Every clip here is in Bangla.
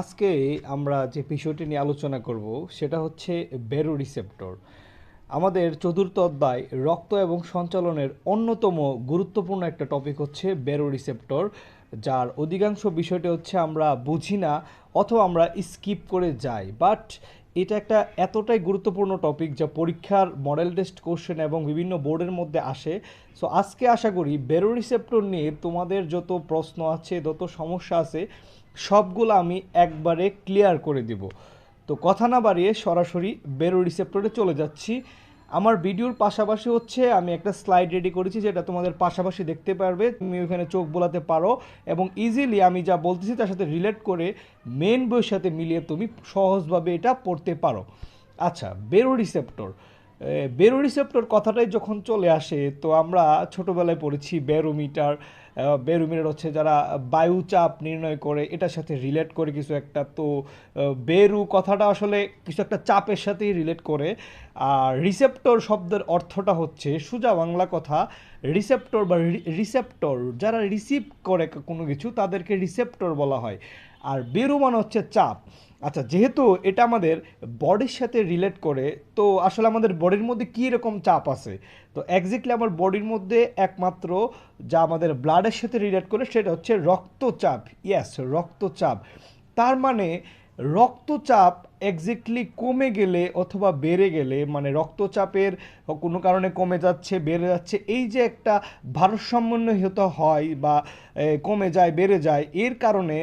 আজকে আমরা যে বিষয়টি নিয়ে আলোচনা করব, সেটা হচ্ছে বেরো রিসেপ্টর। আমাদের চতুর্থ অধ্যায়, রক্ত এবং সঞ্চালনের অন্যতম গুরুত্বপূর্ণ একটা টপিক হচ্ছে বেরো রিসেপ্টর, যার অধিকাংশ বিষয়টি হচ্ছে আমরা বুঝি না অথবা আমরা স্কিপ করে যাই। বাট এটা একটা এতটাই গুরুত্বপূর্ণ টপিক যা পরীক্ষার মডেল টেস্ট কোশ্চেন এবং বিভিন্ন বোর্ডের মধ্যে আসে। সো আজকে আশা করি বেরো রিসেপ্টর নিয়ে তোমাদের যত প্রশ্ন আছে, যত সমস্যা আছে সবগুলো আমি একবারে ক্লিয়ার করে দিব। তো কথা না বাড়িয়ে সরাসরি বেরো রিসেপ্টরে চলে যাচ্ছি। আমার ভিডিওর পাশাপাশি হচ্ছে আমি একটা স্লাইড রেডি করেছি যেটা তোমাদের পাশাপাশি দেখতে পারবে। তুমি ওখানে চোখ বোলাতে পারো এবং ইজিলি আমি যা বলতেছি তার সাথে রিলেট করে মেন বইয়ের সাথে মিলিয়ে তুমি সহজভাবে এটা পড়তে পারো। আচ্ছা বেরো রিসেপ্টর বেরো রিসেপ্টর কথাটাই যখন চলে আসে, তো আমরা ছোটোবেলায় পড়েছি ব্যারোমিটার বেরোমিটার হচ্ছে যারা বায়ু চাপ নির্ণয় করে, এটার সাথে রিলেট করে কিছু একটা। তো বেরু কথাটা আসলে কিছু একটা চাপের সাথেই রিলেট করে। আর রিসেপ্টর শব্দের অর্থটা হচ্ছে, সুজা বাংলা কথা রিসেপ্টর বা রিসেপ্টর যারা রিসিভ করে কোনো কিছু, তাদেরকে রিসেপ্টর বলা হয়। আর বেরু মানে হচ্ছে চাপ। আচ্ছা যেহেতু এটা আমাদের বডির সাথে রিলেট করে, তো আসলে আমাদের বডির মধ্যে কী রকম চাপ আছে? তো এক্স্যাক্টলি আমার বডির মধ্যে একমাত্র যা আমাদের ব্লাডের সাথে রিলেট করে সেটা হচ্ছে রক্তচাপ। ইয়াস রক্তচাপ। তার মানে রক্তচাপ এক্স্যাক্টলি কমে গেলে অথবা বেড়ে গেলে মানে রক্তচাপের কোনো কারণে কমে যাচ্ছে, বেড়ে যাচ্ছে, এই যে একটা ভারসাম্যহীত হয় বা কমে যায়, বেড়ে যায়, এর কারণে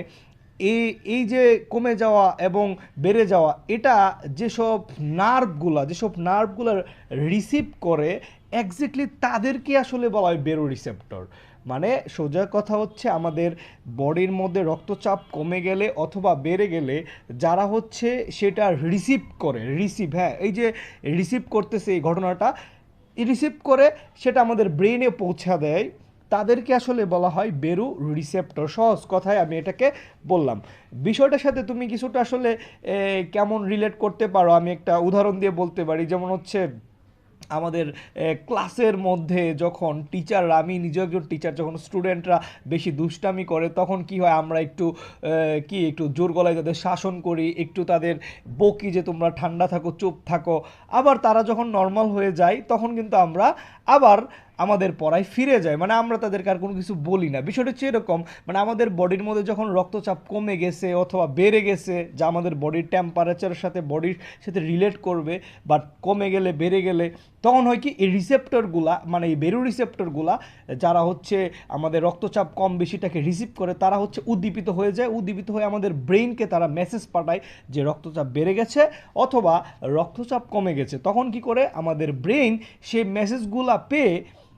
এই এই যে কমে যাওয়া এবং বেড়ে যাওয়া, এটা যেসব নার্ভগুলা, যেসব নার্ভগুলো রিসিভ করে এক্স্যাক্টলি তাদেরকে আসলে বলা হয় বেরো রিসেপ্টর। মানে সোজা কথা হচ্ছে আমাদের বডির মধ্যে রক্তচাপ কমে গেলে অথবা বেড়ে গেলে যারা হচ্ছে সেটা রিসিভ করে, রিসিভ হ্যাঁ এই যে রিসিভ করতেছে এই ঘটনাটা রিসিভ করে সেটা আমাদের ব্রেনে পৌঁছা দেয়। তাদেরকে আসলে বলা হয় বেরু রিসেপ্টর। সহজ কথায় আমি এটাকে বললাম। বিষয়টার সাথে তুমি কিছুটা আসলে কেমন রিলেট করতে পারো? আমি একটা উদাহরণ দিয়ে বলতে পারি। যেমন হচ্ছে, আমাদের ক্লাসের মধ্যে যখন টিচাররা আমি নিজে একজন টিচার যখন স্টুডেন্টরা বেশি দুষ্টামি করে, তখন কি হয়? আমরা একটু কি একটু জোর গলায় তাদের শাসন করি, একটু তাদের বকি যে তোমরা ঠান্ডা থাকো, চুপ থাকো। আবার তারা যখন নর্মাল হয়ে যায়, তখন কিন্তু আমরা আবার আমাদের পড়ায় ফিরে যায়। মানে আমরা তাদেরকে আর কোনো কিছু বলি না। বিষয়টা হচ্ছে এরকম মানে আমাদের বডির মধ্যে যখন রক্তচাপ কমে গেছে অথবা বেড়ে গেছে, যা আমাদের বডির টেম্পারেচারের সাথে বডির সাথে রিলেট করবে বাট কমে গেলে, বেড়ে গেলে, তখন হয় কি, এই রিসেপ্টরগুলা মানে এই বেরু রিসেপ্টরগুলা যারা হচ্ছে আমাদের রক্তচাপ কম বেশিটাকে রিসিভ করে, তারা হচ্ছে উদ্দীপিত হয়ে যায়। উদ্দীপিত হয়ে আমাদের ব্রেইনকে তারা মেসেজ পাঠায় যে রক্তচাপ বেড়ে গেছে অথবা রক্তচাপ কমে গেছে। তখন কি করে? আমাদের ব্রেইন সেই মেসেজগুলা পেয়ে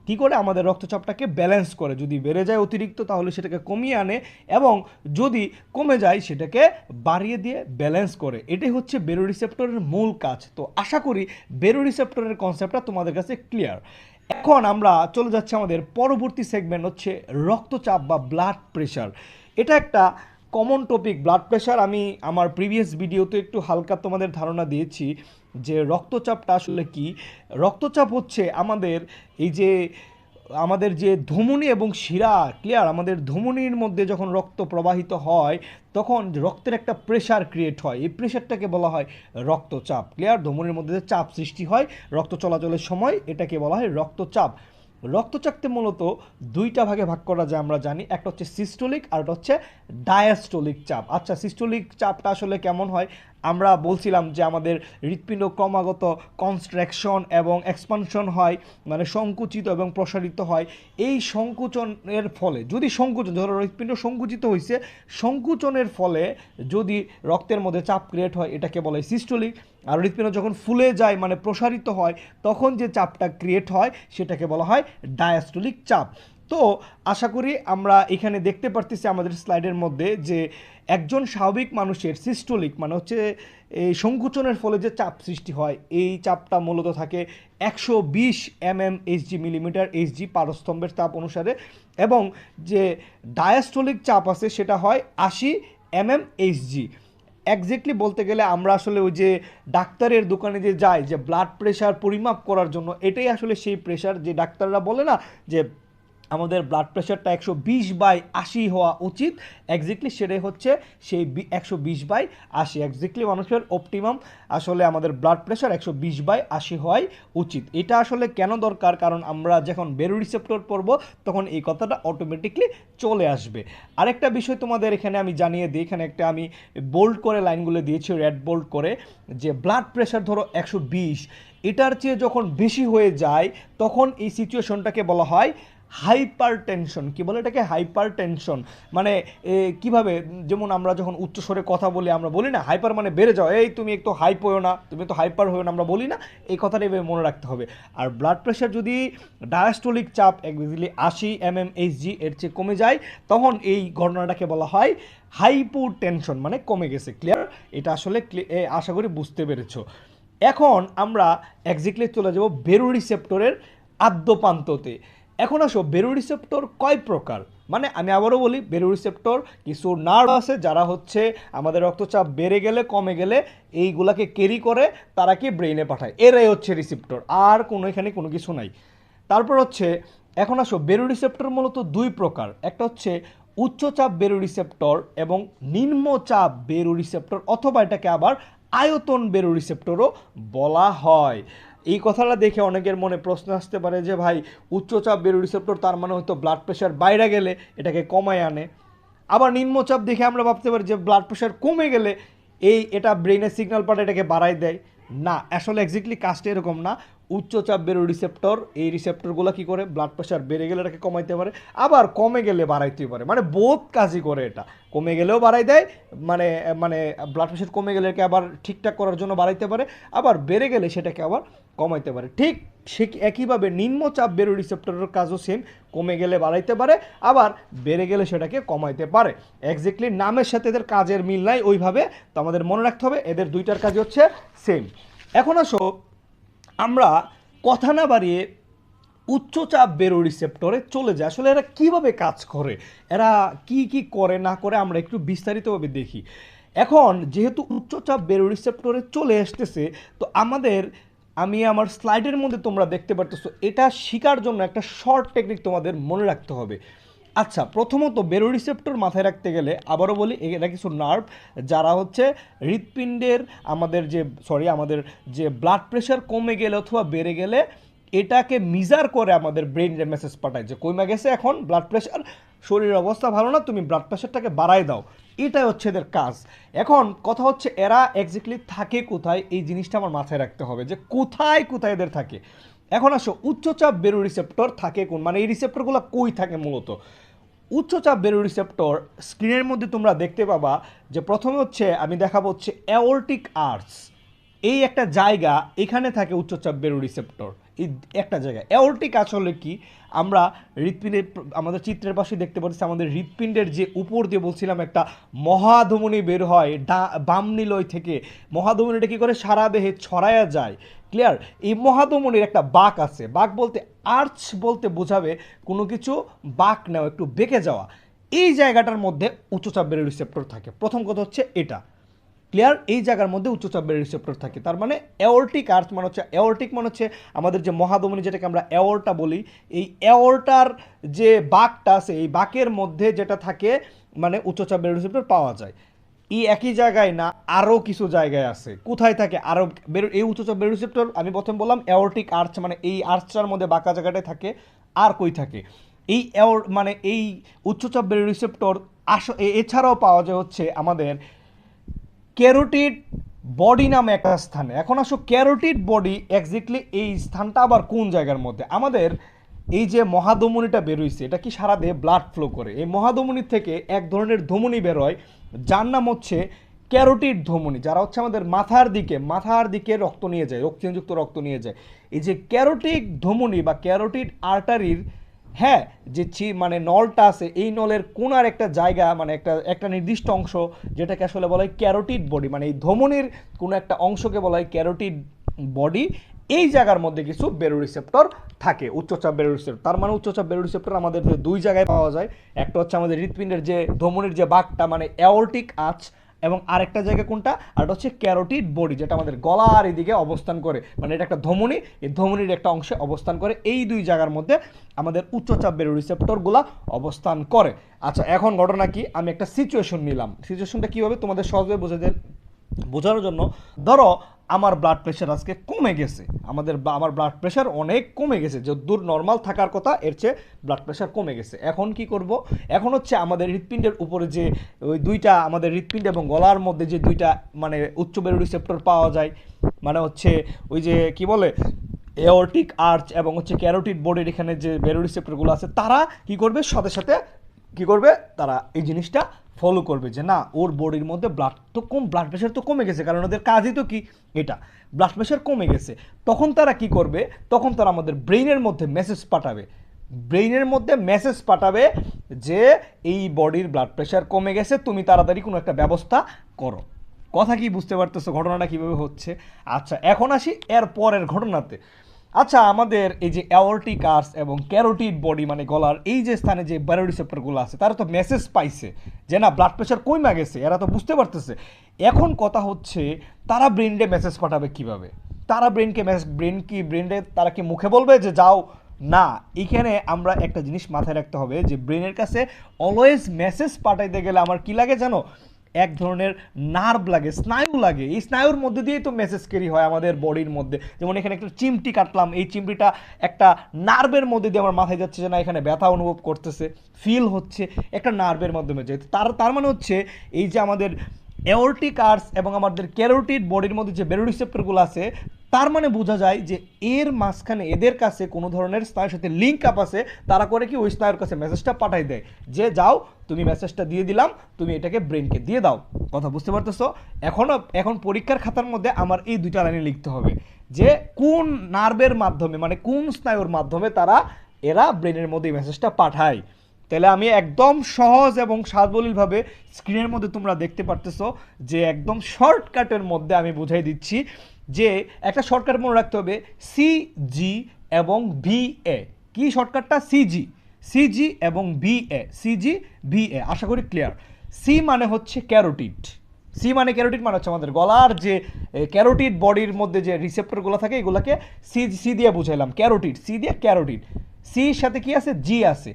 কী করে? আমাদের রক্তচাপটাকে ব্যালেন্স করে। যদি বেড়ে যায় অতিরিক্ত, তাহলে সেটাকে কমিয়ে আনে এবং যদি কমে যায়, সেটাকে বাড়িয়ে দিয়ে ব্যালেন্স করে। এটাই হচ্ছে বেরো রিসেপ্টরের মূল কাজ। তো আশা করি বেরো রিসেপ্টরের কনসেপ্টটা তোমাদের কাছে ক্লিয়ার এখন আমরা চলে যাচ্ছি আমাদের পরবর্তী সেগমেন্ট হচ্ছে রক্তচাপ বা ব্লাড প্রেশার এটা একটা কমন টপিক ব্লাড প্রেশার আমি আমার প্রিভিয়াস ভিডিওতে একটু হালকা তোমাদের ধারণা দিয়েছি যে রক্তচাপটা আসলে কি। রক্তচাপ হচ্ছে আমাদের এই যে, আমাদের যে ধমনী এবং শিরা ক্লিয়ার আমাদের ধমনীর মধ্যে যখন রক্ত প্রবাহিত হয়, তখন রক্তের একটা প্রেশার ক্রিয়েট হয়। এই প্রেশারটাকে বলা হয় রক্তচাপ ক্লিয়ার ধমনীর মধ্যে যে চাপ সৃষ্টি হয়, রক্ত চলাচলের সময় এটাকে বলা হয় রক্তচাপ। রক্তচাপকে মূলত দুইটা ভাগে ভাগ করা যায়, আমরা জানি। একটা হচ্ছে সিস্টোলিক আর একটা হচ্ছে ডায়াস্টোলিক চাপ। আচ্ছা সিস্টোলিক চাপটা আসলে কেমন হয়? আমরা বলছিলাম যে আমাদের হৃৎপিণ্ড ক্রমাগত কনস্ট্রাকশন এবং এক্সপানশন হয় মানে সংকুচিত এবং প্রসারিত হয়। এই সংকুচনের ফলে, যদি সংকুচন, ধরো হৃৎপিণ্ড সংকুচিত হয়েছে সংকুচনের ফলে যদি রক্তের মধ্যে চাপ ক্রিয়েট হয়, এটাকে বলে সিস্টোলিক। আর হৃৎপিণ্ড যখন ফুলে যায় মানে প্রসারিত হয়, তখন যে চাপটা ক্রিয়েট হয়, সেটাকে বলা হয় ডায়াস্টোলিক চাপ। তো আশা করি আমরা এখানে দেখতে পারতেছি আমাদের স্লাইডের মধ্যে যে একজন স্বাভাবিক মানুষের সিস্টোলিক মানে হচ্ছে এই সংকুচনের ফলে যে চাপ সৃষ্টি হয়, এই চাপটা মূলত থাকে একশো বিশ M M HG millimetre HG পারস্তম্ভের চাপ অনুসারে এবং যে ডায়াস্টোলিক চাপ আছে, সেটা হয় আশি এম এম এইচজি এক্স্যাক্টলি বলতে গেলে আমরা আসলে ওই যে ডাক্তারের দোকানে যে যাই, যে ব্লাড প্রেশার পরিমাপ করার জন্য, এটাই আসলে সেই প্রেশার যে ডাক্তাররা বলে না যে আমাদের ব্লাড প্রেশারটা একশো বিশ বাই আশি হওয়া উচিত। এক্স্যাক্টলি সেটাই হচ্ছে সেই একশো বিশ বাই আশি। এক্স্যাক্টলি মানুষের অপটিমাম আসলে আমাদের ব্লাড প্রেশার একশো বিশ বাই আশি হওয়াই উচিত। এটা আসলে কেন দরকার? কারণ আমরা যখন বেরো রিসেপ্টর পড়ব, তখন এই কথাটা অটোমেটিকলি চলে আসবে। আরেকটা বিষয় তোমাদের এখানে আমি জানিয়ে দিই, এখানে একটা আমি বোল্ড করে লাইনগুলো দিয়েছি রেড বোল্ড করে, যে ব্লাড প্রেশার ধরো একশো বিশ, এটার চেয়ে যখন বেশি হয়ে যায়, তখন এই সিচুয়েশনটাকে বলা হয় হাইপার টেনশন কী বলে এটাকে? হাইপার টেনশন মানে কীভাবে? যেমন আমরা যখন উচ্চ স্বরে কথা বলি, আমরা বলি না, হাইপার মানে বেড়ে যাও এই তুমি একটু হাইপ হয়েও না, তুমি তো হাইপার হয়েও না, আমরা বলি না। এই কথাটা এভাবে মনে রাখতে হবে। আর ব্লাড প্রেশার যদি ডায়াস্টোলিক চাপ একদিলি আশি এম এম এইচজি এর চেয়ে কমে যায়, তখন এই ঘটনাটাকে বলা হয় হাইপো টেনশন মানে কমে গেছে। ক্লিয়ার? এটা আসলে আশা করি বুঝতে পেরেছ। এখন আমরা এক্স্যাক্টলি চলে যাব বেরো রিসেপ্টরের আদ্যপান্ততে। এখন আসো বেরো রিসেপ্টর কয় প্রকার? মানে আমি আবারও বলি বেরো রিসেপ্টর কিছু নার্ভ আছে যারা হচ্ছে আমাদের রক্তচাপ বেড়ে গেলে, কমে গেলে এইগুলাকে ক্যারি করে, তারা কি ব্রেইনে পাঠায়। এরাই হচ্ছে রিসেপ্টর আর কোনো এখানে কোনো কিছু নাই। তারপর হচ্ছে, এখন আসো বেরো রিসেপ্টর মূলত দুই প্রকার। একটা হচ্ছে উচ্চচাপ বেরো রিসেপ্টর এবং নিম্নচাপ বেরো রিসেপ্টর অথবা এটাকে আবার আয়তন বেরো রিসেপ্টরও বলা হয়। এই কথাটা দেখে অনেকের মনে প্রশ্ন আসতে পারে যে, ভাই, উচ্চচাপ বেরো রিসেপ্টর তার মানে হয়তো ব্লাড প্রেশার বাইরে গেলে এটাকে কমায় আনে। আবার নিম্নচাপ দেখে আমরা ভাবতে পারি যে ব্লাড প্রেশার কমে গেলে এই এটা ব্রেনের সিগন্যাল পাঠায় এটাকে বাড়াই দেয়। না, আসলে এক্স্যাক্টলি কাজটা এরকম না। উচ্চচাপ বেরো রিসেপ্টর এই রিসেপ্টরগুলো কি করে? ব্লাড প্রেশার বেড়ে গেলে এটাকে কমাইতে পারে, আবার কমে গেলে বাড়াইতে পারে। মানে বোধ কাজই করে এটা। কমে গেলেও বাড়াই দেয় মানে মানে ব্লাড প্রেশার কমে গেলে একে আবার ঠিকঠাক করার জন্য বাড়াইতে পারে, আবার বেড়ে গেলে সেটাকে আবার কমাইতে পারে। ঠিক সে একইভাবে নিম্নচাপ বেরো রিসেপ্টরের কাজও সেম কমে গেলে বাড়াইতে পারে, আবার বেড়ে গেলে সেটাকে কমাইতে পারে। এক্স্যাক্টলি নামের সাথে এদের কাজের মিল নাই, ওইভাবে তো আমাদের মনে রাখতে হবে, এদের দুইটার কাজ হচ্ছে সেম এখন আসো আমরা কথা না বাড়িয়ে উচ্চচাপ বেরো রিসেপ্টরে চলে যায়। আসলে এরা কীভাবে কাজ করে? এরা কি কি করে, না করে আমরা একটু বিস্তারিতভাবে দেখি। এখন যেহেতু উচ্চচাপ বেরো রিসেপ্টরে চলে আসতেছে, তো আমাদের, আমি আমার স্লাইডের মধ্যে তোমরা দেখতে পারতেছো, এটা শেখার জন্য একটা শর্ট টেকনিক তোমাদের মনে রাখতে হবে। আচ্ছা প্রথমত বেরো রিসেপ্টর মাথায় রাখতে গেলে আবারও বলি এরা কিছু নার্ভ যারা হচ্ছে হৃৎপিণ্ডের আমাদের যে সরি আমাদের যে ব্লাড প্রেশার কমে গেলে অথবা বেড়ে গেলে এটাকে মিজার করে আমাদের ব্রেইনে মেসেজ পাঠায় যে কমে গেছে এখন? ব্লাড প্রেশার শরীরের অবস্থা ভালো না? তুমি ব্লাড প্রেশারটাকে বাড়ায় দাও। এটাই হচ্ছে এদের কাজ। এখন কথা হচ্ছে, এরা এক্স্যাক্টলি থাকে কোথায়? এই জিনিসটা আমার মাথায় রাখতে হবে যে, কোথায় কোথায় এদের থাকে? এখন আসো উচ্চচাপ বেরো রিসেপ্টর থাকে কোন? মানে এই রিসেপ্টরগুলো কই থাকে মূলত? উচ্চচাপ বেরু রিসেপ্টর স্ক্রিনের মধ্যে তোমরা দেখতে পাবা যে প্রথমে হচ্ছে আমি দেখাবো হচ্ছে অ্যাওর্টিক আর্টস এই একটা জায়গা এখানে থাকে উচ্চচাপ বেরু রিসেপ্টর এই একটা জায়গা অ্যাওর্টিক আসলে কি? আমরা হৃৎপিণ্ডের আমাদের চিত্রের পাশে দেখতে পাচ্ছি আমাদের হৃৎপিণ্ডের যে উপর দিয়ে বলছিলাম একটা মহাধমনী বের হয়, ডা বাম নিলয় থেকে। মহাধমনীটা কী করে? সারা দেহে ছড়ায়া যায়। ক্লিয়ার এই মহাধমনির একটা বাঁক আছে। বাঁক বলতে আর্চ বলতে বোঝাবে কোনো কিছু বাঁক নেওয়া, একটু বেঁকে যাওয়া। এই জায়গাটার মধ্যে উচ্চচাপ বেরো রিসেপ্টর থাকে। প্রথম কথা হচ্ছে এটা। ক্লিয়ার এই জায়গার মধ্যে উচ্চচাপের রিসেপ্টর থাকে। তার মানে অ্যাওর্টিক আর্থ মানে হচ্ছে অ্যাওর্টিক মানে হচ্ছে আমাদের যে মহাধমনী যেটাকে আমরা অ্যাওর্টা বলি, এই অ্যাওর্টার যে বাঁকটা আছে, এই বাঁকের মধ্যে যেটা থাকে মানে উচ্চচাপের রিসেপ্টর পাওয়া যায়। এই একই জায়গায় না, আরও কিছু জায়গায় আছে। কোথায় থাকে? আরও এই উচ্চচাপ রিসেপ্টর আমি প্রথম বললাম অ্যাওর্টিক আর্চ মানে এই আর্চটার মধ্যে বাঁকা জায়গাটায় থাকে, আর কই থাকে? এই অ্যাওর মানে এই উচ্চচাপ রিসেপ্টর আস এছাড়াও পাওয়া যায় হচ্ছে আমাদের ক্যারোটিড বডি নামে একটা স্থানে। এখন আসো, ক্যারোটিড বডি এক্স্যাক্টলি এই স্থানটা আবার কোন জায়গার মধ্যে? আমাদের এই যে মহাধমনিটা বেরোইছে এটা কি সারা দেহে ব্লাড ফ্লো করে? এই মহাধমনি থেকে এক ধরনের ধমনি বেরোয় যার নাম হচ্ছে ক্যারোটিড ধমনি, যারা হচ্ছে আমাদের মাথার দিকে মাথার দিকে রক্ত নিয়ে যায়, অক্সিজেনযুক্ত রক্ত নিয়ে যায়। এই যে ক্যারোটিড ধমনি বা ক্যারোটিড আর্টারির হ্যাঁ যে ছি মানে নলটা আছে, এই নলের কোনার একটা জায়গা মানে একটা একটা নির্দিষ্ট অংশ, যেটাকে আসলে বলা হয় ক্যারোটিড বডি মানে এই ধমনির কোনো একটা অংশকে বলা হয় ক্যারোটিড বডি, এই জায়গার মধ্যে কিছু বেরো রিসেপ্টর থাকে, উচ্চচাপ বেরো রিসেপ্টর তার মানে উচ্চচাপ বেরো রিসেপ্টর আমাদের দুই জায়গায় পাওয়া যায়। একটা হচ্ছে আমাদের হৃৎপিণ্ডের যে ধমনির যে বাঘটা মানে অ্যাওর্টিক আঁচ এবং আরেকটা জায়গা কোনটা? আর হচ্ছে ক্যারোটিড বডি, যেটা আমাদের গলার এদিকে অবস্থান করে। মানে এটা একটা ধমনী, এই ধমনির একটা অংশে অবস্থান করে। এই দুই জায়গার মধ্যে আমাদের উচ্চচাপ বেরো রিসেপ্টরগুলা অবস্থান করে। আচ্ছা এখন ঘটনা কি? আমি একটা সিচুয়েশন নিলাম। সিচুয়েশনটা কীভাবে? তোমাদের সহজে বোঝাতে বোঝানোর জন্য। ধরো আমার ব্লাড প্রেশার আজকে কমে গেছে। আমাদের আমার ব্লাড প্রেশার অনেক কমে গেছে। যে দূর নর্মাল থাকার কথা, এর চেয়ে ব্লাড প্রেশার কমে গেছে। এখন কি করব? এখন হচ্ছে আমাদের হৃৎপিণ্ডের উপরে যে ওই দুইটা, আমাদের হৃৎপিণ্ড এবং গলার মধ্যে যে দুইটা মানে উচ্চ বেরো রিসেপ্টর পাওয়া যায় মানে হচ্ছে ওই যে কি বলে? এওরটিক আর্চ এবং হচ্ছে ক্যারোটিড বোর্ডের এখানে যে বেরো রিসেপ্টরগুলো আছে, তারা কি করবে? সাথে সাথে কি করবে? তারা এই জিনিসটা ফলো করবে যে না, ওর বডির মধ্যে ব্লাড তো কম ব্লাড প্রেশার তো কমে গেছে, কারণ ওদের কাজই তো কি? এটা। ব্লাড প্রেশার কমে গেছে। তখন তারা কি করবে? তখন তারা আমাদের ব্রেইনের মধ্যে মেসেজ পাঠাবে। ব্রেইনের মধ্যে মেসেজ পাঠাবে যে, এই বডির ব্লাড প্রেশার কমে গেছে, তুমি তাড়াতাড়ি কোনো একটা ব্যবস্থা করো। কথা কি বুঝতে পারতেছো ঘটনাটা কীভাবে হচ্ছে? আচ্ছা এখন আসি এর পরের ঘটনাতে। আচ্ছা আমাদের এই যে অ্যাওরটিক আর্স এবং ক্যারোটিড বডি মানে গলার এই যে স্থানে যে বায়োরিসেপ্টরগুলো আছে, তারা তো মেসেজ পাইছে যে না ব্লাড প্রেশার কমে গেছে, এরা তো বুঝতে পারতেছে। এখন কথা হচ্ছে, তারা ব্রেনডে মেসেজ পাঠাবে কীভাবে? তারা ব্রেনকে মেসেজ ব্রেন কি ব্রেনডে তারা কি মুখে বলবে যে যাও? না, এখানে আমরা একটা জিনিস মাথায় রাখতে হবে যে ব্রেনের কাছে অলওয়েজ মেসেজ পাঠাইতে গেলে আমার কি লাগে জানো? এক ধরনের নার্ভ লাগে, স্নায়ু লাগে। এই স্নায়ুর মধ্যে দিয়েই তো মেসেজ ক্যারি হয় আমাদের বডির মধ্যে। যেমন এখানে একটা চিমটি কাটলাম, এই চিমটিটা একটা নার্ভের মধ্যে দিয়ে আমার মাথায় যাচ্ছে যে না, এখানে ব্যথা অনুভব করতেছে ফিল হচ্ছে একটা নার্ভের মাধ্যমে। যায় তার তার মানে হচ্ছে এই যে আমাদের এওরটিক আর্স এবং আমাদের ক্যারোটিড বডির মধ্যে যে বেরো রিসেপ্টরগুলো আছে, তার মানে বোঝা যায় যে এর মাঝখানে এদের কাছে কোনো ধরনের স্নায়ুর সাথে লিঙ্ক আপ আছে, তারা করে কি ওই স্নায়ুর কাছে মেসেজটা পাঠাই দেয়। যে যাও, তুমি মেসেজটা দিয়ে দিলাম, তুমি এটাকে ব্রেনকে দিয়ে দাও। কথা বুঝতে পারতেছো? এখনও এখন পরীক্ষার খাতার মধ্যে আমার এই দুইটা লাইনে লিখতে হবে। যে কোন নার্ভের মাধ্যমে মানে কোন স্নায়ুর মাধ্যমে তারা, এরা ব্রেনের মধ্যে মেসেজটা পাঠায়। তাহলে আমি একদম সহজ এবং সাবলীলভাবে স্ক্রিনের মধ্যে তোমরা দেখতে পারতেছো যে একদম শর্টকাটের মধ্যে আমি বুঝাই দিচ্ছি যে একটা শর্টকাট মনে রাখতে হবে সিজি এবং ভিএ কি শর্টকাটটা সিজি সিজি এবং ভিএ সিজি ভিএ আশা করি ক্লিয়ার সি মানে হচ্ছে ক্যারোটিড সি মানে ক্যারোটিড মানে হচ্ছে আমাদের গলার যে ক্যারোটিড বডির মধ্যে যে রিসেপ্টরগুলো থাকে, এগুলোকে সি সি দিয়ে বুঝাইলাম। ক্যারোটিড সি দিয়ে ক্যারোটিড সির সাথে কি আছে? জি আছে।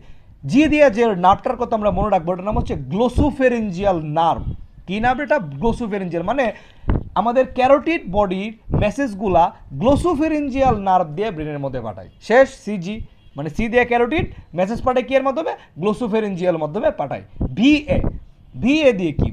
জি দিয়ে যে নার্ভটার কথা আমরা মনে রাখব, এটার নাম হচ্ছে গ্লোসোফেরেঞ্জিয়াল নার্ভ। কী নার্ভ এটা? গ্লোসোফেরেঞ্জিয়াল মানে আমাদের ক্যারোটিড বডির মেসেজগুলা গ্লোসোফেরেঞ্জিয়াল নার্ভ দিয়ে ব্রেনের মধ্যে পাঠায়। শেষ, সিজি মানে সি দিয়ে ক্যারোটিড, মেসেজ পাঠায় কি এর মাধ্যমে? গ্লোসোফেরেঞ্জিয়াল মাধ্যমে পাঠায়। ভি এ ভি এ দিয়ে কি?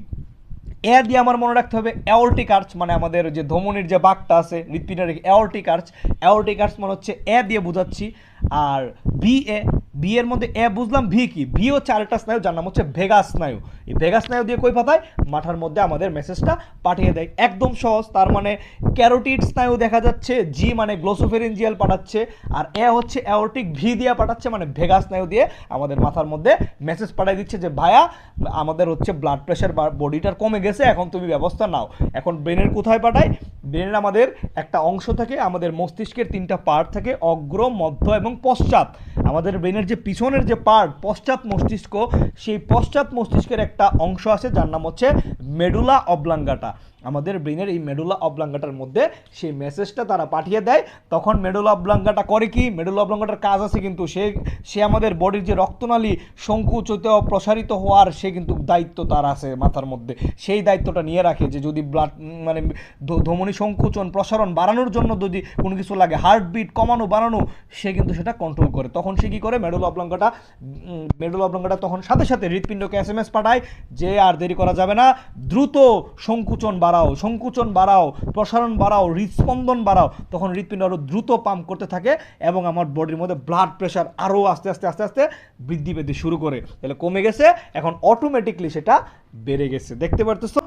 এ দিয়ে আমার মনে রাখতে হবে অ্যাওরটিক আর্চ মানে আমাদের যে ধমনির যে বাঘটা আছে, হৃৎপিণ্ডের অ্যাওরটিক আর্চ। অ্যাওরটিক আর্চ মানে হচ্ছে এ দিয়ে বোঝাচ্ছি। আর বি এ বি এর মধ্যে এ বুঝলাম ভি কি? ভি হচ্ছে আরেকটা স্নায়ু, যার নাম হচ্ছে ভেগা স্নায়ু। এই ভেগা স্নায়ু দিয়ে কই পাঠায়? মাথার মধ্যে আমাদের মেসেজটা পাঠিয়ে দেয়। একদম সহজ, তার মানে ক্যারোটিড স্নায়ু দেখা যাচ্ছে জি মানে গ্লোসোফেরেঞ্জিয়াল পাঠাচ্ছে, আর এ হচ্ছে অ্যাওরটিক ভি দিয়ে পাঠাচ্ছে মানে ভেগা স্নায়ু দিয়ে আমাদের মাথার মধ্যে মেসেজ পাঠিয়ে দিচ্ছে যে ভায়া আমাদের হচ্ছে ব্লাড প্রেশার বা বডিটার কমে গেছে, এখন তুমি ব্যবস্থা নাও। এখন ব্রেনের কোথায় পাঠায়? ব্রেনের আমাদের একটা অংশ থাকে, আমাদের মস্তিষ্কের তিনটা পার্ট থাকে, অগ্র, মধ্য এবং পশ্চাৎ। আমাদের ব্রেনের যে পিছনের যে পার্ট পশ্চাৎ মস্তিষ্ক, সেই পশ্চাৎ মস্তিষ্কের একটা অংশ আছে, যার নাম হচ্ছে মেডুলা অবলাঙ্গাটা। আমাদের ব্রেনের এই মেডুলা অবলাঙ্গাটার মধ্যে সেই মেসেজটা তারা পাঠিয়ে দেয়। তখন মেডুলা অবলাঙ্গাটা করে কি? মেডুলা অবলাঙ্গাটার কাজ আছে কিন্তু সে সে আমাদের বডির যে রক্তনালী সংকুচিত প্রসারিত হওয়ার সে কিন্তু দায়িত্ব তার আছে মাথার মধ্যে। সেই দায়িত্বটা নিয়ে রাখে যে যদি ব্লাড মানে ধমনী সংকুচন প্রসারণ বাড়ানোর জন্য যদি কোনো কিছু লাগে হার্টবিট কমানো, বাড়ানো, সে কিন্তু সেটা কন্ট্রোল করে। তখন সে কী করে? মেডুলা অবলাঙ্গাটা মেডুলা অবলাঙ্গাটা তখন সাথে সাথে হৃৎপিণ্ডকে এস এম এস পাঠায় যে আর দেরি করা যাবে না, দ্রুত সংকুচন বাড়াও, সংকুচন বাড়াও, প্রসারণ বাড়াও হৃদস্পন্দন বাড়াও, তখন হৃৎপিণ্ড আরও দ্রুত পাম্প করতে থাকে এবং আমার বডির মধ্যে ব্লাড প্রেশার আরও আস্তে আস্তে আস্তে আস্তে বৃদ্ধি পেতে শুরু করে। তাহলে কমে গেছে, এখন অটোমেটিকলি সেটা বেড়ে গেছে। দেখতে পারতেছো?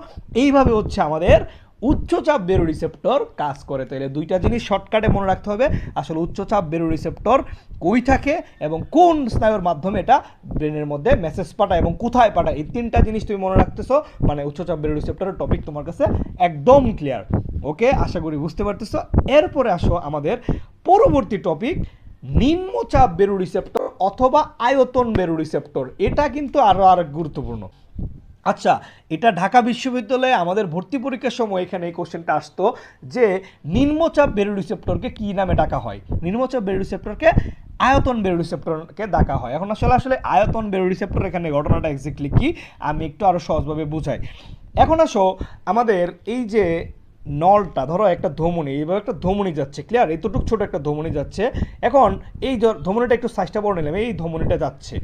এইভাবে হচ্ছে আমাদের উচ্চচাপ বেরো রিসেপ্টর কাজ করে। তাহলে দুইটা জিনিস শর্টকাটে মনে রাখতে হবে। আসলে উচ্চচাপ বেরো রিসেপ্টর কই থাকে এবং কোন স্নায়ুর মাধ্যমে এটা ব্রেনের মধ্যে মেসেজ পাঠায় এবং কোথায় পাঠায়। এই তিনটা জিনিস তুমি মনে রাখতেছো মানে উচ্চচাপ বেরো রিসেপ্টরের টপিক তোমার কাছে একদম ক্লিয়ার ওকে আশা করি বুঝতে পারতেছো। এরপরে আসো আমাদের পরবর্তী টপিক নিম্নচাপ বেরু রিসেপ্টর অথবা আয়তন বেরু রিসেপ্টর এটা কিন্তু আরও আর গুরুত্বপূর্ণ। আচ্ছা এটা ঢাকা বিশ্ববিদ্যালয়ে আমাদের ভর্তি পরীক্ষার সময় এখানে এই কোশ্চেনটা আসতো যে নিম্নচাপ বেরু রিসেপ্টরকে কী নামে ডাকা হয়? নিম্নচাপ বেরু রিসেপ্টরকে আয়তন বেরু রিসেপ্টরকে ডাকা হয়। এখন আসলে আসলে আয়তন বেরু রিসেপ্টর এখানে ঘটনাটা এক্স্যাক্টলি কী? আমি একটু আরও সহজভাবে বুঝাই। এখন আসো, আমাদের এই যে নলটা, ধরো একটা ধমনী, এইভাবে একটা ধমনী যাচ্ছে ক্লিয়ার এতটুকু ছোট একটা ধমনী যাচ্ছে। এখন এই ধমনীটা একটু সাইজটা বড় নিলাম, এই ধমনীটা যাচ্ছে।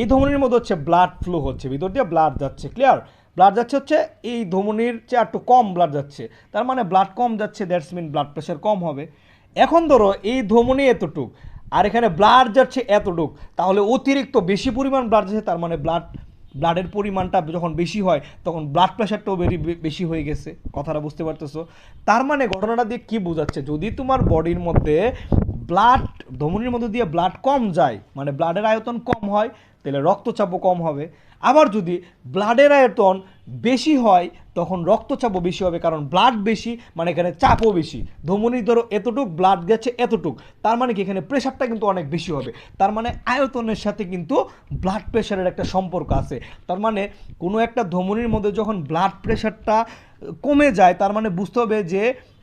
এই ধমনীর মধ্যে হচ্ছে ব্লাড ফ্লো হচ্ছে, ভিতর দিয়ে ব্লাড যাচ্ছে ক্লিয়ার ব্লাড যাচ্ছে হচ্ছে এই ধমনীর চেয়ে একটু কম ব্লাড যাচ্ছে। তার মানে ব্লাড কম যাচ্ছে দ্যাটস মিন ব্লাড প্রেশার কম হবে। এখন ধরো এই ধমনী এতটুক, আর এখানে ব্লাড যাচ্ছে এতটুক, তাহলে অতিরিক্ত বেশি পরিমাণ ব্লাড যাচ্ছে, তার মানে ব্লাড ব্লাডের পরিমাণটা যখন বেশি হয়, তখন ব্লাড প্রেশারটাও বেরি বেশি হয়ে গেছে। কথাটা বুঝতে পারতেছো? তার মানে ঘটনাটা দিয়ে কী বোঝাচ্ছে? যদি তোমার বডির মধ্যে ব্লাড ধমনির মধ্যে দিয়ে ব্লাড কম যায় মানে ব্লাডের আয়তন কম হয়, তাহলে রক্তচাপও কম হবে। আবার যদি ব্লাডের আয়তন বেশি হয় তখন রক্তচাপও বেশি হবে, কারণ ব্লাড বেশি মানে এখানে চাপও বেশি। ধমনির ধরো এতটুক ব্লাড গেছে এতটুক। তার মানে কি, এখানে প্রেশারটা কিন্তু অনেক বেশি হবে। তার মানে আয়তনের সাথে কিন্তু ব্লাড প্রেশারের একটা সম্পর্ক আছে। তার মানে কোনো একটা ধমনির মধ্যে যখন ব্লাড প্রেশারটা কমে যায়, তার মানে বুঝতে হবে যে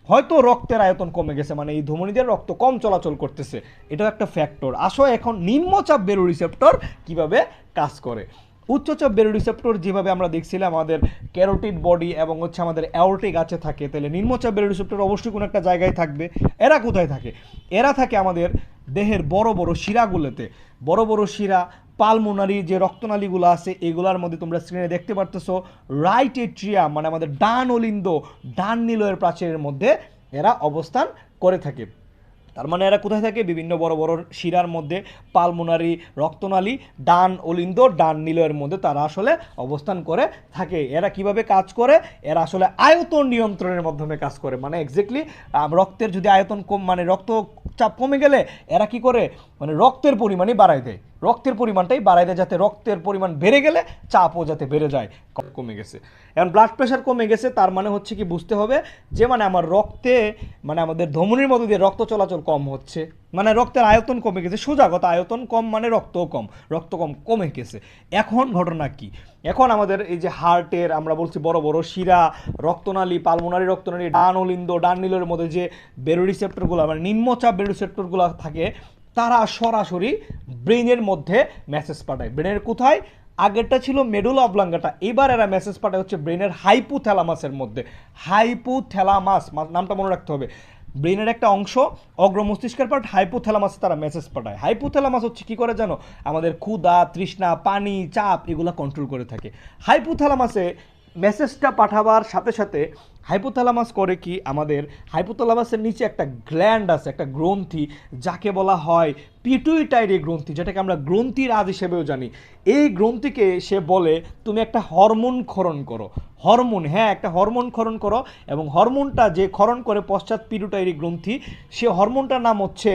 হয়তো রক্তের আয়তন কমে গেছে মানে এই ধমনীদের রক্ত কম চলাচল করতেছে। এটাও একটা ফ্যাক্টর আসো এখন নিম্নচাপ বেরো রিসেপ্টর কীভাবে কাজ করে। উচ্চচাপ বেরো রিসেপ্টর যেভাবে আমরা দেখছিলাম, আমাদের ক্যারোটিড বডি এবং হচ্ছে আমাদের অ্যাওরটিক আছে থাকে, তাহলে নিম্নচাপ বেরো রিসেপ্টর অবশ্যই কোনো একটা জায়গায় থাকবে। এরা কোথায় থাকে? এরা থাকে আমাদের দেহের বড় বড় শিরাগুলোতে। বড় বড় শিরা পালমোনারি যে রক্তনালীগুলো আছে, এগুলার মধ্যে তোমরা স্ক্রিনে দেখতে পারতেছো। রাইট এট্রিয়া মানে আমাদের ডান অলিন্দ ডান নিলয়ের প্রাচীরের মধ্যে এরা অবস্থান করে থাকে। তার মানে এরা কোথায় থাকে? বিভিন্ন বড় বড় শিরার মধ্যে, পালমোনারি, রক্তনালী, ডান অলিন্দ, ডান নিলয়ের মধ্যে তারা আসলে অবস্থান করে থাকে। এরা কীভাবে কাজ করে? এরা আসলে আয়তন নিয়ন্ত্রণের মাধ্যমে কাজ করে। মানে এক্স্যাক্টলি রক্তের যদি আয়তন কম মানে রক্তচাপ কমে গেলে এরা কি করে? মানে রক্তের পরিমাণই বাড়ায় দেয়। রক্তের পরিমাণটাই বাড়ায় দেয় যাতে রক্তের পরিমাণ বেড়ে গেলে চাপও যাতে বেড়ে যায়। কমে গেছে। এখন ব্লাড প্রেশার কমে গেছে, তার মানে হচ্ছে কি বুঝতে হবে যে মানে আমার রক্তে মানে আমাদের ধমনির মধ্যে দিয়ে রক্ত চলাচল কম হচ্ছে। মানে রক্তের আয়তন কমে গেছে, সোজা কথা, আয়তন কম মানে রক্তও কম, রক্ত কম কমে গেছে। এখন ঘটনা কি? এখন আমাদের এই যে হার্টের, আমরা বলছি বড় বড় শিরা, রক্তনালী পালমোনারি রক্তনালী ডান অলিন্দ ডান নীলের মধ্যে যে বেরো রিসেপ্টরগুলো মানে নিম্নচাপ বেরো রিসেপ্টরগুলো থাকে তারা সরাসরি ব্রেনের মধ্যে মেসেজ পাঠায়। ব্রেনের কোথায়? আগেরটা ছিল মেডুল অবলাঙ্গাটা। এবার এরা মেসেজ পাঠায় হচ্ছে ব্রেনের হাইপোথ্যালামাসের মধ্যে। হাইপোথ্যালামাস নামটা মনে রাখতে হবে। ব্রেনের একটা অংশ অগ্র মস্তিষ্কের পার্ট হাইপোথ্যালামাসে তারা মেসেজ পাঠায়। হাইপোথ্যালামাস হচ্ছে কী করে জানো? আমাদের ক্ষুদা তৃষ্ণা, পানি, চাপ, এগুলো কন্ট্রোল করে থাকে। হাইপোথ্যালামাসে মেসেজটা পাঠাবার সাথে সাথে হাইপোথ্যালামাস করে কি? আমাদের হাইপোথ্যালামাসের নিচে একটা গ্ল্যান্ড আছে, একটা গ্রন্থি, যাকে বলা হয় পিটুইটাইরি গ্রন্থি, যেটাকে আমরা গ্রন্থির রাজ হিসেবেও জানি। এই গ্রন্থিকে সে বলে, তুমি একটা হরমোন ক্ষরণ করো। হরমোন হ্যাঁ একটা হরমোন ক্ষরণ করো এবং হরমোনটা যে ক্ষরণ করে পশ্চাৎ পিটুটাইরি গ্রন্থি, সে হরমোনটার নাম হচ্ছে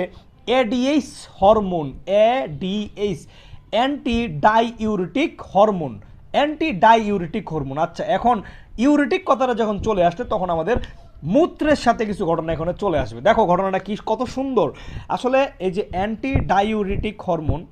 ADH hormone ADH anti diuretic hormone anti diuretic hormone আচ্ছা এখন ইউরিটিক কথাটা যখন চলে আসছে, তখন আমাদের মূত্রের সাথে কিছু ঘটনা এখানে চলে আসবে। দেখো ঘটনাটা কি, কত সুন্দর। আসলে এই যে অ্যান্টি ডাইউরিটিক হরমোন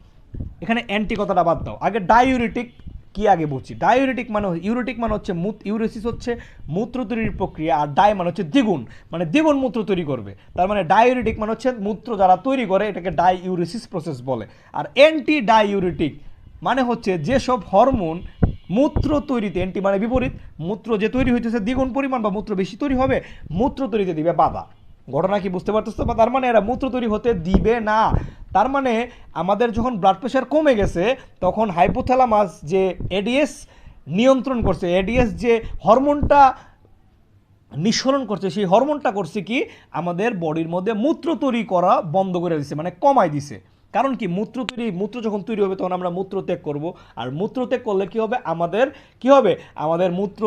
এখানে অ্যান্টি কথাটা বাদ দাও। আগে ডাইউরিটিক কি আগে বলছি ডাইউরিটিক মানে ইউরিটিক মানে হচ্ছে মুত, ইউরেসিস হচ্ছে মূত্র তৈরির প্রক্রিয়া, আর ডায় মানে হচ্ছে দ্বিগুণ। মানে দ্বিগুণ মূত্র তৈরি করবে। তার মানে ডাইউরিটিক মানে হচ্ছে মূত্র যারা তৈরি করে, এটাকে ডাই ইউরেসিস প্রসেস বলে। আর অ্যান্টি ডাইউরিটিক মানে হচ্ছে যেসব হরমোন মূত্র তৈরিতে অ্যান্টি মানে বিপরীত, মূত্র যে তৈরি হইতেছে দ্বিগুণ পরিমাণ বা মূত্র বেশি তৈরি হবে, মূত্র তৈরিতে দিবে বাধা ঘটনা কি বুঝতে পারতেছো? বা তার মানে এরা মূত্র তৈরি হতে দিবে না। তার মানে আমাদের যখন ব্লাড প্রেশার কমে গেছে, তখন হাইপোথ্যালামাস যে এডিএস নিয়ন্ত্রণ করছে এডিএস যে হরমোনটা নিঃসরণ করছে, সেই হরমোনটা করছে কি? আমাদের বডির মধ্যে মূত্র তৈরি করা বন্ধ করে দিছে মানে কমায় দিছে। কারণ কি, মূত্র তৈরি, মূত্র যখন তৈরি হবে তখন আমরা মূত্র ত্যাগ করব। আর মূত্র ত্যাগ করলে কি হবে? আমাদের, কি হবে? আমাদের মূত্র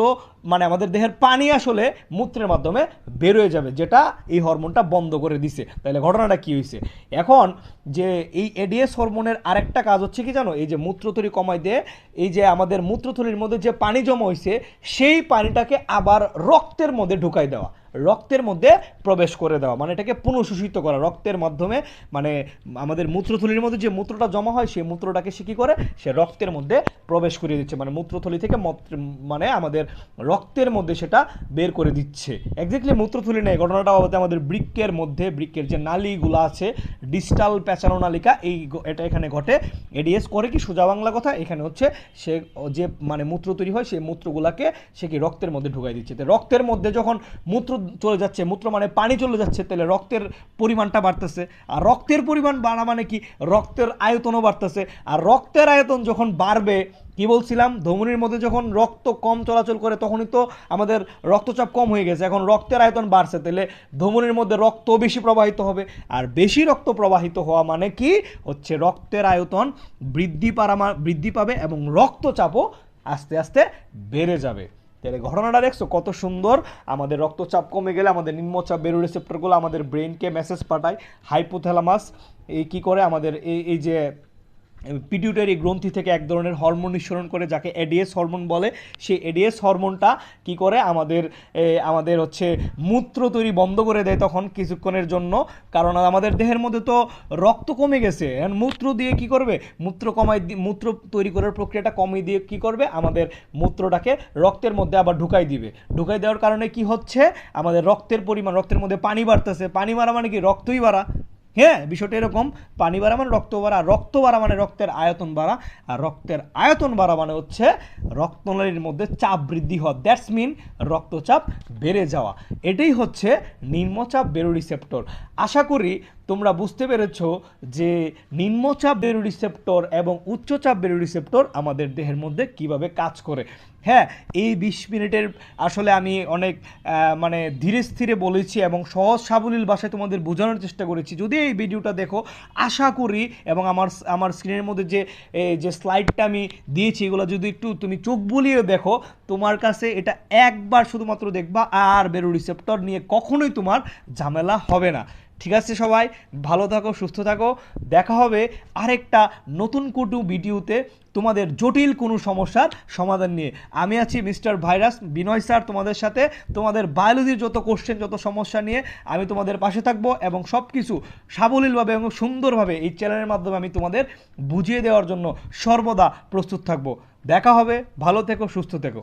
মানে আমাদের দেহের পানি আসলে মূত্রের মাধ্যমে বেরোয় যাবে, যেটা এই হরমোনটা বন্ধ করে দিছে। তাহলে ঘটনাটা কি হয়েছে এখন যে এই এডিএস হরমোনের আরেকটা কাজ হচ্ছে কি জানো? এই যে মূত্রথলি কমাই দিয়ে, এই যে আমাদের মূত্র মূত্রথলির মধ্যে যে পানি জমা হয়েছে সেই পানিটাকে আবার রক্তের মধ্যে ঢুকাই দেওয়া। রক্তের মধ্যে প্রবেশ করে দেওয়া মানে এটাকে পুনঃশোষিত করা, রক্তের মাধ্যমে মানে আমাদের মূত্রথলির মধ্যে যে মূত্রটা জমা হয়, সেই মূত্রটাকে সে কী করে? সে রক্তের মধ্যে প্রবেশ করিয়ে দিচ্ছে মানে মূত্রথলি থেকে মানে আমাদের রক্তের মধ্যে সেটা বের করে দিচ্ছে। এক্স্যাক্টলি মূত্রথলি নেই, ঘটনাটা হচ্ছে আমাদের বৃক্কের মধ্যে, বৃক্কের যে নালীগুলো আছে ডিস্টাল প্যাচানো নালিকা, এই এটা এখানে ঘটে। এডিএস করে কি সোজা বাংলা কথা? এখানে হচ্ছে সে যে মানে মূত্র তৈরি হয়, সেই মূত্রগুলাকে সে কি রক্তের মধ্যে ঢুকাই দিচ্ছে। রক্তের মধ্যে যখন মূত্র চলে যাচ্ছে, মূত্র মানে পানি চলে যাচ্ছে, তাহলে রক্তের পরিমাণটা বাড়তেছে। আর রক্তের পরিমাণ বাড়া মানে কি? রক্তের আয়তনও বাড়তেছে। আর রক্তের আয়তন যখন বাড়বে, কি বলছিলাম? ধমনির মধ্যে যখন রক্ত কম চলাচল করে, তখনই তো আমাদের রক্তচাপ কম হয়ে গেছে। এখন রক্তের আয়তন বাড়ছে, তাহলে ধমনির মধ্যে রক্ত বেশি প্রবাহিত হবে। আর বেশি রক্ত প্রবাহিত হওয়া মানে কি? হচ্ছে রক্তের আয়তন বৃদ্ধি পারা বৃদ্ধি পাবে এবং রক্তচাপও আস্তে আস্তে বেড়ে যাবে। তাহলে ঘটনাটা দেখছ, কত সুন্দর। আমাদের রক্তচাপ কমে গেলে আমাদের নিম্নচাপ বেরো রিসেপ্টরগুলো আমাদের ব্রেনকে মেসেজ পাঠায়। হাইপোথ্যালামাস এই কী করে আমাদের এই এই যে পিটিউটারি গ্রন্থি থেকে এক ধরনের হরমোন নিঃসরণ করে, যাকে এডিএস হরমোন বলে। সেই এডিএস হরমোনটা কি করে? আমাদের আমাদের হচ্ছে মূত্র তৈরি বন্ধ করে দেয় তখন কিছুক্ষণের জন্য। কারণ আমাদের দেহের মধ্যে তো রক্ত কমে গেছে। মূত্র দিয়ে কি করবে? মূত্র কমাই মূত্র তৈরি করার প্রক্রিয়াটা কমিয়ে দিয়ে কি করবে? আমাদের মূত্রটাকে রক্তের মধ্যে আবার ঢুকাই দিবে। ঢুকাই দেওয়ার কারণে কি হচ্ছে? আমাদের রক্তের পরিমাণ, রক্তের মধ্যে পানি বাড়তেছে। পানি বাড়া মানে কি? রক্তই বাড়া হ্যাঁ বিষয়টা এরকম। পানি বাড়া মানে রক্ত বাড়া রক্ত বাড়া মানে রক্তের আয়তন বাড়া। আর রক্তের আয়তন বাড়া মানে হচ্ছে রক্তনালীর মধ্যে চাপ বৃদ্ধি হওয়া। দ্যাটস মিন রক্তচাপ বেড়ে যাওয়া। এটাই হচ্ছে নিম্নচাপ বেরো রিসেপ্টর আশা করি তোমরা বুঝতে পেরেছ যে নিম্নচাপ বেরো রিসেপ্টর এবং উচ্চচাপ বেরো রিসেপ্টর আমাদের দেহের মধ্যে কীভাবে কাজ করে। হ্যাঁ এই বিশ মিনিটের আসলে আমি অনেক মানে ধীরে স্থিরে বলেছি এবং সহজ সাবলীল ভাষায় তোমাদের বোঝানোর চেষ্টা করেছি। যদি এই ভিডিওটা দেখো, আশা করি এবং আমার আমার স্ক্রিনের মধ্যে যে যে স্লাইডটা আমি দিয়েছি, এগুলো যদি একটু তুমি চোখ বুলিয়ে দেখো, তোমার কাছে এটা একবার শুধুমাত্র দেখবা আর বেরো রিসেপ্টর নিয়ে কখনোই তোমার ঝামেলা হবে না। ঠিক আছে সবাই? ভালো থাকো, সুস্থ থাকো। দেখা হবে আরেকটা নতুন কুটু ভিডিওতে তোমাদের জটিল কোনো সমস্যার সমাধান নিয়ে। আমি আছি মিস্টার ভাইরাস বিনয় স্যার তোমাদের সাথে। তোমাদের বায়োলজির যত কোশ্চেন যত সমস্যা নিয়ে আমি তোমাদের পাশে থাকব এবং সব কিছু সাবলীলভাবে এবং সুন্দরভাবে এই চ্যানেলের মাধ্যমে আমি তোমাদের বুঝিয়ে দেওয়ার জন্য সর্বদা প্রস্তুত থাকব। দেখা হবে, ভালো থেকো, সুস্থ থেকো।